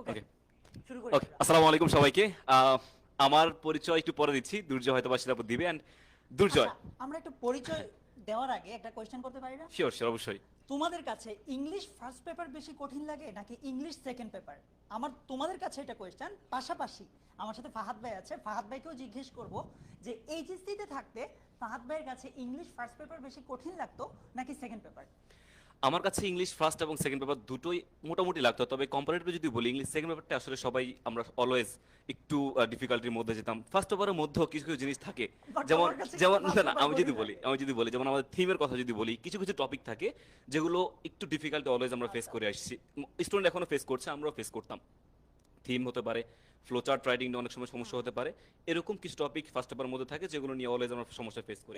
ওকে শুরু করি। ওকে আসসালামু আলাইকুম সবাইকে। আমার পরিচয় একটু পরে দিচ্ছি। দুর্জয় হয়তো বা সেটা দিবে। দুর্জয়। আচ্ছা, আমরা একটু পরিচয় দেওয়ার আগে একটা করতে পারি না? শিওর শিওর অবশ্যই। তোমাদের কাছে ইংলিশ ফার্স্ট পেপার বেশি কঠিন লাগে নাকি ইংলিশ সেকেন্ড পেপার আমার তোমাদের কাছে এটা কোয়েশ্চেন পাশাপাশি আমার সাথে ফাহাদ ভাই আছে। ফাহাদ ভাইকেও জিজ্ঞেস করব যে এইচএসসিতে থাকতে ফাহাদ ভাইয়ের কাছে ইংলিশ ফার্স্ট পেপার বেশি কঠিন লাগতো নাকি সেকেন্ড পেপার আমার কাছে ইংলিশ ফার্স্ট এবং সেকেন্ড পেপার দুটোই মোটামুটি লাগতো তবে কম্পারেটিভ যদি বলি ইংলিশ সেকেন্ড পেপারটা আসলে সবাই আমরা অলওয়েজ একটু ডিফিকাল্টির মধ্যে যেতাম। ফার্স্ট পেপারের মধ্যেও কিছু কিছু জিনিস থাকে যেমন যেমন না না আমি যদি বলি আমি যদি বলি যেমন আমাদের থিমের কথা যদি বলি কিছু কিছু টপিক থাকে যেগুলো একটু ডিফিকাল্টি অলওয়েজ আমরা ফেস করে আসছি। স্টুডেন্ট এখনও ফেস করছে আমরাও ফেস করতাম। থিম হতে পারে ফ্লোচার্ট রাইটিং নিয়ে অনেক সময় সমস্যা হতে পারে। এরকম কিছু টপিক ফার্স্ট পেপারের মধ্যে থাকে যেগুলো নিয়ে অলওয়েজ আমরা সমস্যা ফেস করি।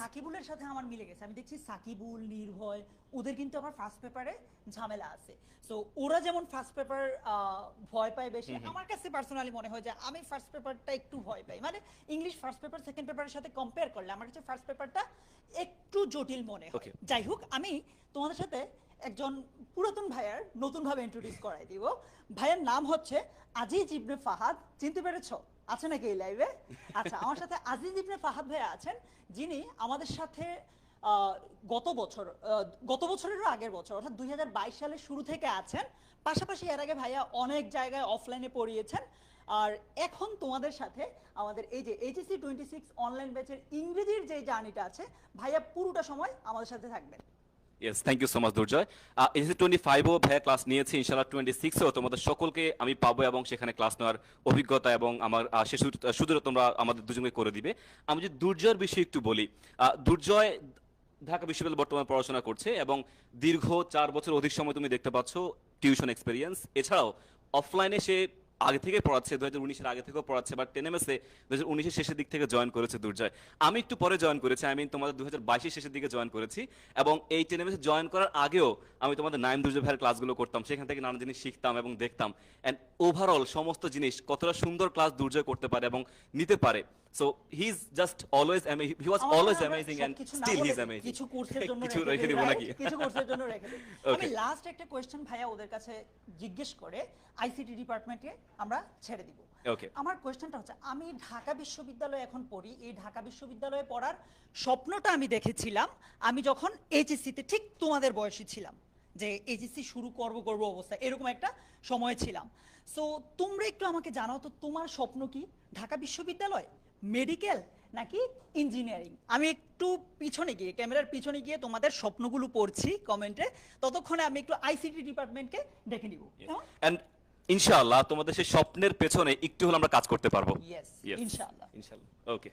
সাকিবুলের সাথে আমার মিলে গেছে। আমি দেখছি সাকিবুল নির্ভয় ওদের কিন্তু আবার ফার্স্ট পেপারে ঝামেলা আছে। সো ওরা যেমন ফার্স্ট পেপার ভয় পায় বেশি আমার কাছে পার্সোনালি মনে হয় যে আমি ফার্স্ট পেপারটা একটু ভয় পাই। মানে ইংলিশ ফার্স্ট পেপার সেকেন্ড পেপারের সাথে কম্পেয়ার করলে আমার কাছে ফার্স্ট পেপারটা একটু জটিল মনে হয়। যাই হোক আমি তোমাদের সাথে একজন পুরাতন ভাইয়ার নতুন ভাবে ইন্ট্রোডিউস করাই দিব। ভাইয়ের নাম হচ্ছে আজিজ ইবনে ফাহাদ। চিনতে পেরেছ? আছে নাকি এই লাইভে আচ্ছা আমার সাথে আজিজ ইবনে ফাহাদ ভাইয়া আছেন, যিনি আমাদের সাথে গত বছর গত বছরেরও আগের বছর, অর্থাৎ দুই হাজার বাইশ সালের শুরু থেকে আছেন। পাশাপাশি এর আগে ভাইয়া অনেক জায়গায় অফলাইনে পড়িয়েছেন। আর এখন তোমাদের সাথে আমাদের এই যে এইচএসসি টোয়েন্টি সিক্স অনলাইন ব্যাচের ইংরেজির যে জার্নিটা আছে, ভাইয়া পুরোটা সময় আমাদের সাথে থাকবেন। Yes thank you so much Durjoy SSC twenty ফাইভও ভাইয়া ক্লাস নিয়েছি ইনশাল্লাহ টোয়েন্টি সিক্সেও তোমাদের সকলকে আমি পাবো এবং সেখানে ক্লাস নেওয়ার অভিজ্ঞতা এবং আমার সে সুযোগ তোমরা আমাদের দুজনকে করে দিবে। আমি যদি দুর্জয়ের বিষয়ে একটু বলি দুর্জয় ঢাকা বিশ্ববিদ্যালয়ে বর্তমানে পড়াশোনা করছে এবং দীর্ঘ চার বছর অধিক সময় তুমি দেখতে পাচ্ছ টিউশন এক্সপিরিয়েন্স এছাড়াও অফলাইনে সে আগে থেকে পড়াচ্ছে দু হাজার উনিশের আগে থেকেও পড়াচ্ছে বা বাট টেনেমেসে দু হাজার উনিশের শেষের দিক থেকে জয়েন করেছে দুর্জয়। আমি একটু পরে জয়েন করেছি আমি তোমাদের দু হাজার বাইশের শেষের দিকে জয়েন করেছি, এবং এই টেনেমেসে জয়েন করার আগেও আমি তোমাদের নাইম দুর্জয় ভাইয়ের ক্লাসগুলো করতাম সেখান থেকে নানা জিনিস শিখতাম এবং দেখতাম। অ্যান্ড ওভারঅল সমস্ত জিনিস কতটা সুন্দর ক্লাস দুর্জয় করতে পারে এবং নিতে পারে। So he is just always he was always amazing and still he is amazing কিছু কোর্সের জন্য কিছু রেখে দিব নাকি? কিছু কোর্সের জন্য রেখে দিই। আমি লাস্ট একটা কোয়েশ্চেন ভাইয়া ওদের কাছে জিজ্ঞেস করে আইসিটি ডিপার্টমেন্টে আমরা ছেড়ে দিব। ওকে আমার কোয়েশ্চেনটা হচ্ছে আমি ঢাকা বিশ্ববিদ্যালয়ে এখন পড়ি এই ঢাকা বিশ্ববিদ্যালয়ে পড়ার স্বপ্নটা আমি দেখেছিলাম আমি যখন এইচএসসি তে ঠিক তোমাদের বয়সী ছিলাম। যে এইচএসসি শুরু করব করব অবস্থা। এরকম একটা সময় ছিলাম। সো তোমরা একটু আমাকে জানাও তো তোমার স্বপ্ন কি? ঢাকা বিশ্ববিদ্যালয়? মেডিকেল নাকি ইঞ্জিনিয়ারিং আমি একটু পিছনে গিয়ে ক্যামেরার পিছনে গিয়ে তোমাদের স্বপ্নগুলো পড়ছি কমেন্টে। ততক্ষণে আমি একটু আইসিটি ডিপার্টমেন্টকে ডেকে নিব। এন্ড ইনশাআল্লাহ তোমাদের সেই স্বপ্নের পেছনে একটু হলে আমরা কাজ করতে পারব। Yes. ইনশাআল্লাহ। ইনশাআল্লাহ। ওকে